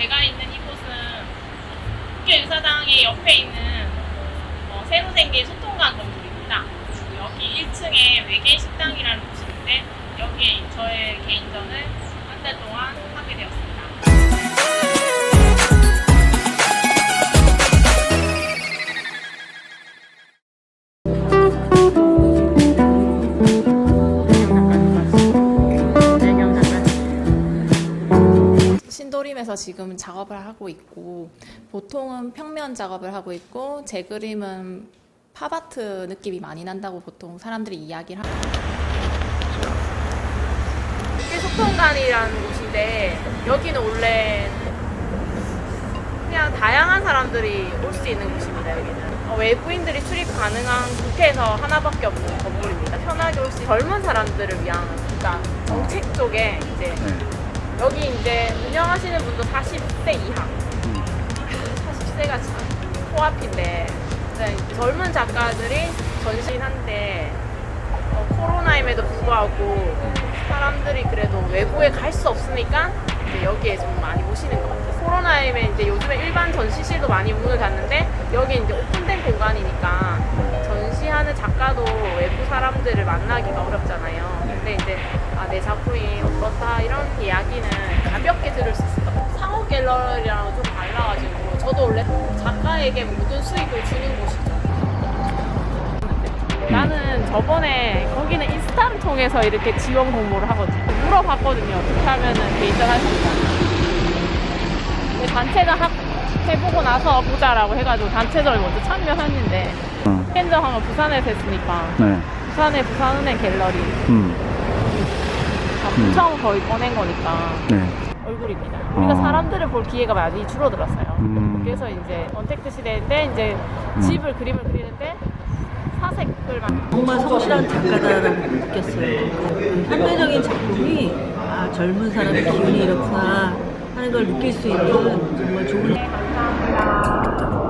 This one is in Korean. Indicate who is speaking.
Speaker 1: 제가 있는 이곳은 국회의사당의 옆에 있는 어, 새로 생긴 소통관 건물입니다. 여기 1층에 외계 식당이라는 곳인데 여기에 저의 개인전을 한 달 동안 하게 되었습니다.
Speaker 2: 신도림에서 지금 작업을 하고 있고 보통은 평면 작업을 하고 있고 제 그림은 팝아트 느낌이 많이 난다고 보통 사람들이 이야기를 하고
Speaker 1: 이게 소통관이라는 곳인데 여기는 원래 그냥 다양한 사람들이 올 수 있는 곳입니다. 여기는 어, 외부인들이 출입 가능한 국회에서 하나밖에 없는 건물입니다. 편하게 올수 있는 젊은 사람들을 위한 그러니까 정책 쪽에 이제 여기 이제 운영하시는 분도 40대 이하 40세가 참 코앞인데 네, 젊은 작가들이 전신한데 어, 코로나임에도 불구하고 사람들이 그래도 외부에 갈 수 없으니까 이제 여기에 좀 많이 오시는 것 같아요. 코로나임에 이제 요즘에 일반 전시실도 많이 문을 닫는데 여기 이제 오픈된 공간이니까 전시하는 작가도 외부 사람들을 만나기가 어렵잖아요. 근데 이제 아, 내 작품이 어떻다 들을 수 있어요. 상호 갤러리랑 좀 달라가지고 저도 원래 작가에게 모든 수익을 주는 곳이죠. 나는 저번에 거기는 인스타를 통해서 이렇게 지원 공모를 하거든요. 물어봤거든요. 어떻게 하면은 개인전 할 수 있나. 근데 단체가 합, 해보고 나서 보자라고 해가지고 단체전을 먼저 참여했는데
Speaker 3: 어,
Speaker 1: 팬전항을 부산에서 했으니까
Speaker 3: 네.
Speaker 1: 부산의 부산은행 갤러리
Speaker 3: 음,
Speaker 1: 다 부청 거의 꺼낸 거니까
Speaker 3: 네.
Speaker 1: 얼굴입니다. 우리가 어. 사람들을 볼 기회가 많이 줄어들었어요.
Speaker 3: 음. 그래서
Speaker 1: 이제 언택트 시대인데 이제 음. 집을 그림을 그리는데 사색을만
Speaker 4: 정말 성실한 작가다라고 느꼈어요. 그 현대적인 작품이 아 젊은 사람의 기운이 이렇구나 하는 걸 느낄 수 있는 정말 좋은
Speaker 1: 네, 감사합니다.